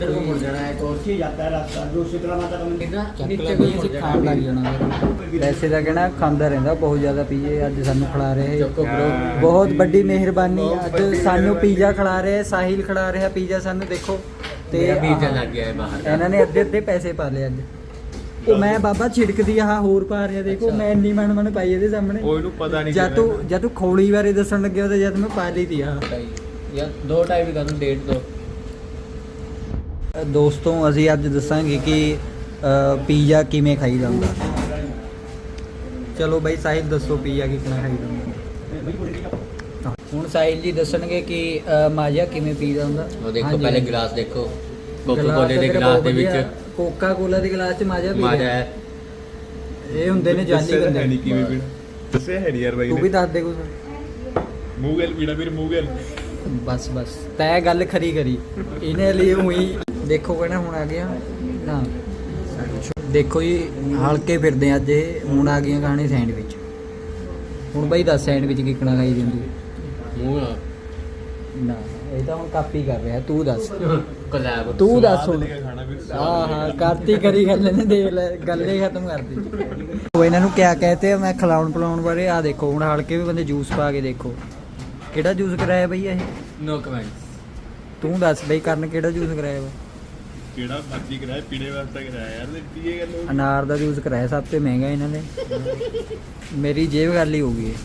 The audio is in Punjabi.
इधर को मुड़ जाना है तो अच्छी जाता है रास्ता जो शीतला माता का मंदिर ना ਚੱਕ नीचे ਲੈ को ਬਈ मुड़ ਅਸੀਂ जाना ਖਾਣ ਲੱਗ ਜਾਣਾ ਫਿਰ ਵੈਸੇ ਤਾਂ ਕਹਿਣਾ ਖਾਂਦਾ ਰਹਿੰਦਾ ਬਹੁਤ ਜ਼ਿਆਦਾ ਪੀਜੇ ਅੱਜ ਸਾਨੂੰ ਖਿਲਾ ਰਹੇ ਚੱਕੋ bro। ਬਹੁਤ ਵੱਡੀ ਮਿਹਰਬਾਨੀ ਅੱਜ ਸਾਨੂੰ ਪੀਜ਼ਾ ਖਿਲਾ ਰਹੇ ਸਾਹਿਲ ਖਿਲਾ ਰਿਹਾ ਪੀਜ਼ਾ ਸਾਨੂੰ ਦੇਖੋ ਤੇ मेरा वीजा ਆਹ, लग गया है बाहर का। ਇਹਨਾਂ ਨੇ ਅੱਧੇ ਅੱਧੇ ਪੈਸੇ ਪਾ ਲਏ ਅੱਜ ਉਹ ਮੈਂ ਬਾਬਾ ਛਿੜਕਦੀ ਆਹ ਹੋਰ ਪਾ ਰਿਹਾ ਦੇਖੋ ਅੱਛਾ। ਮੈਂ ਇੰਨੀ ਮਨ ਮਨ ਪਾਈ ਇਹਦੇ ਸਾਹਮਣੇ ਉਹ ਇਹਨੂੰ ਪਤਾ ਨਹੀਂ ਜਦ ਤੂੰ ਜਦ ਤੂੰ ਖੋਲੀ ਬਾਰੇ ਦੱਸਣ ਲੱਗਿਆ ਤਾਂ ਜਦ ਮੈਂ ਪਾ ਲਈ ਤੀ ਆਹ या दो टाइप का तुम डेट दो ਦੋਸਤੋ ਅਸੀਂ ਅੱਜ ਦੱਸਾਂਗੇ ਕਿ ਪੀਜ਼ਾ ਕਿਵੇਂ ਖਾਈ ਜਾਂਦਾ ਚਲੋ ਬਾਈ ਸਾਹਿਲ ਦੱਸੋ ਪੀਜ਼ਾ ਕਿਵੇਂ ਖਾਈ ਜਾਂਦਾ ਹੁਣ ਸਾਹਿਲ ਜੀ ਦੱਸਣਗੇ ਕਿ ਮਾਜ਼ਾ ਕਿਵੇਂ ਪੀਦਾ ਹੁੰਦਾ। ਉਹ ਦੇਖੋ ਪਹਿਲੇ ਗਲਾਸ ਦੇਖੋ। ਕੋਕਾ ਕੋਲੇ ਦੇ ਗਲਾਸ ਦੇ ਵਿੱਚ। ਕੋਕਾ ਕੋਲਾ ਦੇ ਗਲਾਸ 'ਚ ਮਾਜ਼ਾ ਪੀ ਮਾਜ਼ਾ ਇਹ ਹੁੰਦੇ ਨੇ ਜਾਨੀ ਕਿਵੇਂ ਪੀਣਾ। ਦੱਸਿਆ ਹੈ ਯਾਰ ਬਾਈ ਤੂੰ ਵੀ ਦੱਸ ਦੇ ਕੁਝ ਮੂੰਹ ਗੱਲ ਪੀਣਾ ਫਿਰ ਮੂੰਹ ਬਸ ਬਸ। ਤੈ ਗੱਲ ਖਰੀ ਕਰੀ। ਇਹਨੇ ਲਈ ਉਹੀ ਦੇਖੋ ਕਹਿੰਦਾ ਹੁਣ ਆ ਗਿਆ। ਨਾ। ਦੇਖੋ ਜੀ ਹਲਕੇ ਫਿਰਦੇ ਅੱਜ ਇਹ। ਹੁਣ ਆ ਗਈਆਂ ਖਾਣੇ ਸੈਂਡਵਿਚ। ਹੁਣ ਬਾਈ ਦੱਸ ਸੈਂਡਵਿਚ ਕਿਕਣਾ ਖਾਈ ਦਿੰਦੀ ਮੂੰਹ ਨਾ ਇਹ ਤਾਂ ਹੁਣ ਕਾਪੀ ਕਰ ਰਿਹਾ। ਤੂੰ ਦੱਸ। ਕੋਲੈਬ ਤੂੰ ਦੱਸ ਹੁਣ। ਹਾਂ ਹਾਂ ਕਰਤੀ ਕਰੀ ਗੱਲ ਨੇ ਦੇਖ ਲੈ ਗੱਲੇ ਖਤਮ ਕਰਦੀ ਉਹ ਇਹਨਾਂ ਨੂੰ ਕਿਆ ਕਹਤੇ ਮੈਂ ਖਿਲਾਉਣ ਪਿਲਾਉਣ ਬਾਰੇ ਆ ਦੇਖੋ ਹੁਣ ਹਲਕੇ ਵੀ ਬੰਦੇ ਜੂਸ ਪਾ ਕੇ ਦੇਖੋ। ਕਿਹੜਾ ਜੂਸ ਕਰਾਇਆ ਬਈ ਇਹ? ਨੋ ਕਮੈਂਟ ਤੂੰ ਦੱਸ ਬਈ ਕਰਨ ਕਿਹੜਾ ਜੂਸ ਕਰਾਇਆ ਵਾ? ਕਿਹੜਾ ਮਰਜ਼ੀ ਕਰਾਇਆ ਪੀਣੇ ਵਾਸਤੇ ਕਰਾਇਆ ਯਾਰ ਤੇ ਪੀਏ ਗੱਲ ਅਨਾਰ ਦਾ ਜੂਸ ਕਰਾਇਆ, ਸਭ ਤੋਂ ਮਹਿੰਗਾ ਇਹਨਾਂ ਨੇ। ਮੇਰੀ ਜੇਬ ਖਾਲੀ ਹੋ ਗਈ ਹੈ।